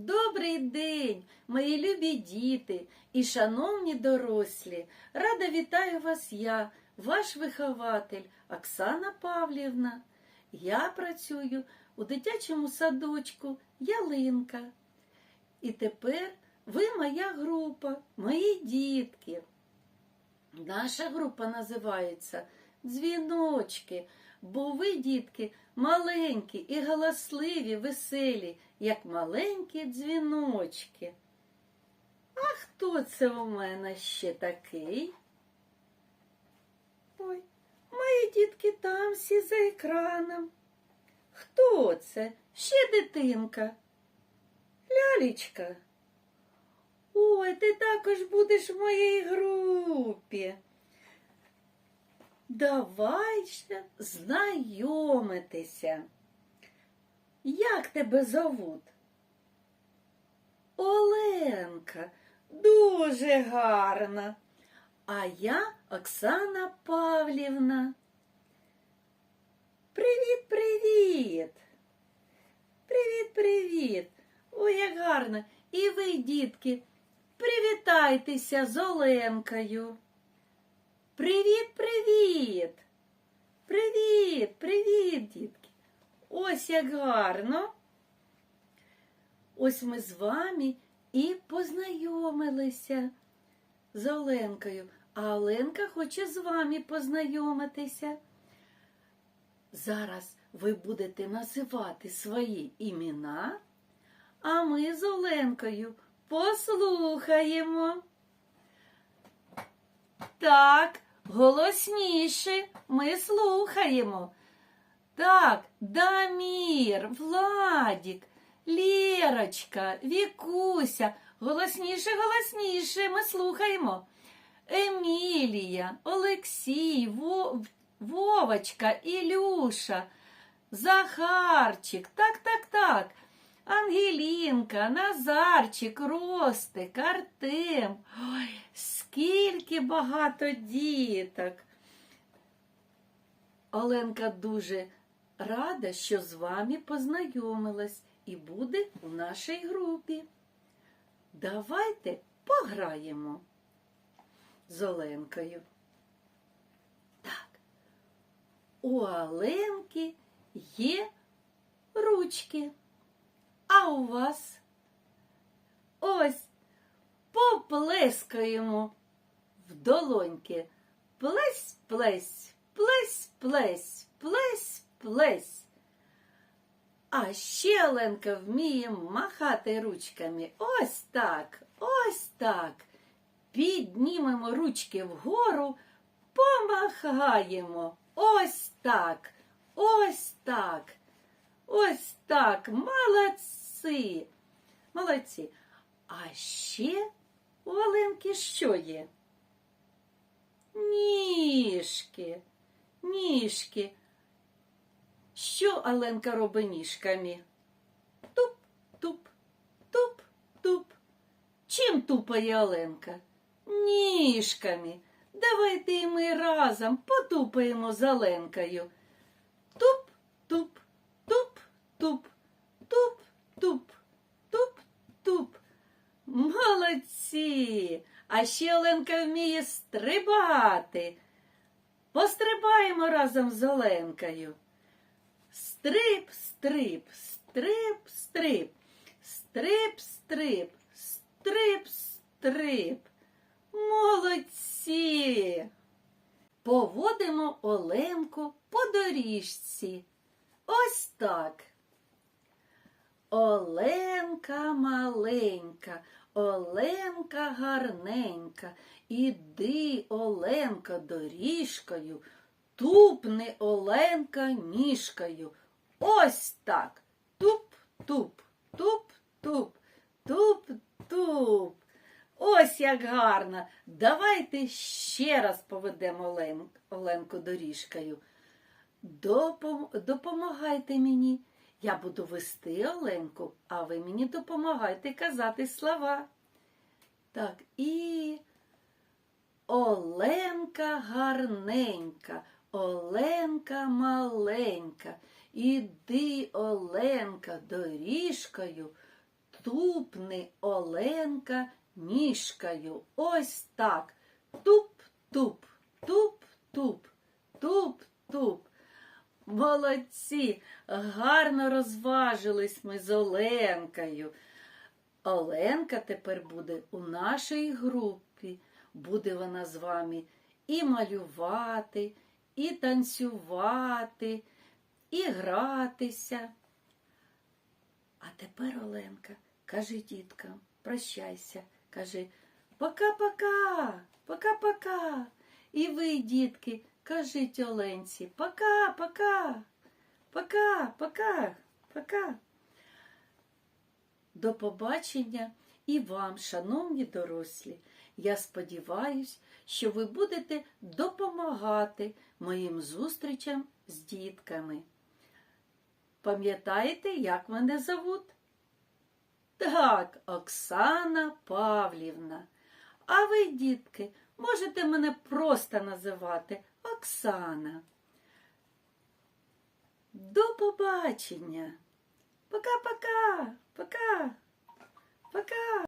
Добрий день, мої любі діти і шановні дорослі. Рада вітаю вас я, ваш вихователь Оксана Павлівна. Я працюю у дитячому садочку Ялинка. І тепер ви моя група, мої дітки. Наша група називається Дзвіночки, бо ви, дітки, маленькі і галасливі, веселі, як маленькі дзвіночки. А хто це у мене ще такий? Ой, мої дітки там всі за екраном. Хто це? Ще дитинка. Лялечка. Ой, ти також будеш в моїй групі. Давай ще знайомитися. Як тебе зовут? Оленка, дуже гарна. А я Оксана Павлівна. Привіт, привіт. Привіт, привіт. Ой, як гарно. І ви, дітки, привітайтеся з Оленкою. Привіт, привіт. Привіт, привіт, дітки. Ось як гарно. Ось ми з вами і познайомилися з Оленкою. А Оленка хоче з вами познайомитися. Зараз ви будете називати свої імена, а ми з Оленкою послухаємо. Так, голосніше ми слухаємо. Так, Дамір, Владік, Лєрочка, Вікуся. Голосніше, голосніше ми слухаємо. Емілія, Олексій, Вовочка, Ілюша, Захарчик. Так, так, так. Ангелінка, Назарчик, Ростик, Артем. Ой, багато діток. Оленка дуже рада, що з вами познайомилась і буде у нашій групі. Давайте пограємо з Оленкою. Так, у Оленки є ручки. А у вас? Ось поплескаємо в долоньки. Плесь, плесь, плесь, плесь, плесь, плесь. А ще Оленка вміє махати ручками. Ось так, ось так. Піднімемо ручки вгору, помахаємо. Ось так, ось так. Ось так, молодці. Молодці. А ще у Оленки що є? Ніжки, ніжки. Що Оленка робить ніжками? Туп, туп, туп, туп. Чим тупає Оленка? Ніжками. Давайте і ми разом потупаємо з Оленкою. Туп, туп, туп, туп, туп, туп, туп, туп. Молодці! А ще Оленка вміє стрибати. Пострибаємо разом з Оленкою. Стрип, стрип, стрип, стрип, стрип, стрип, стрип, стрип. Молодці! Поводимо Оленку по доріжці. Ось так. Оленка маленька, Оленка гарненька, іди, Оленка, доріжкою, тупни Оленка ніжкою. Ось так. Туп-туп, туп-туп, туп-туп. Ось як гарно. Давайте ще раз поведемо Олен- Оленку доріжкою. Допом- Допомагайте мені. Я буду вести Оленку, а ви мені допомагайте казати слова. Так, і Оленка гарненька, Оленка маленька. Іди, Оленка, доріжкою, Тупни Оленка ніжкою. Ось так. Туп-туп, туп-туп, туп-туп. Молодці, гарно розважились ми з Оленкою. Оленка тепер буде у нашій групі. Буде вона з вами і малювати, і танцювати, і гратися. А тепер, Оленка, кажи діткам, прощайся, кажи пока-пока, пока-пока. І ви, дітки, кажіть Оленці, пока, пока, пока, пока, пока. До побачення і вам, шановні дорослі. Я сподіваюсь, що ви будете допомагати моїм зустрічам з дітками. Пам'ятаєте, як мене зовуть? Так, Оксана Павлівна. А ви, дітки, можете мене просто називати Оксана. До побачення. Пока-пока. Пока. Пока.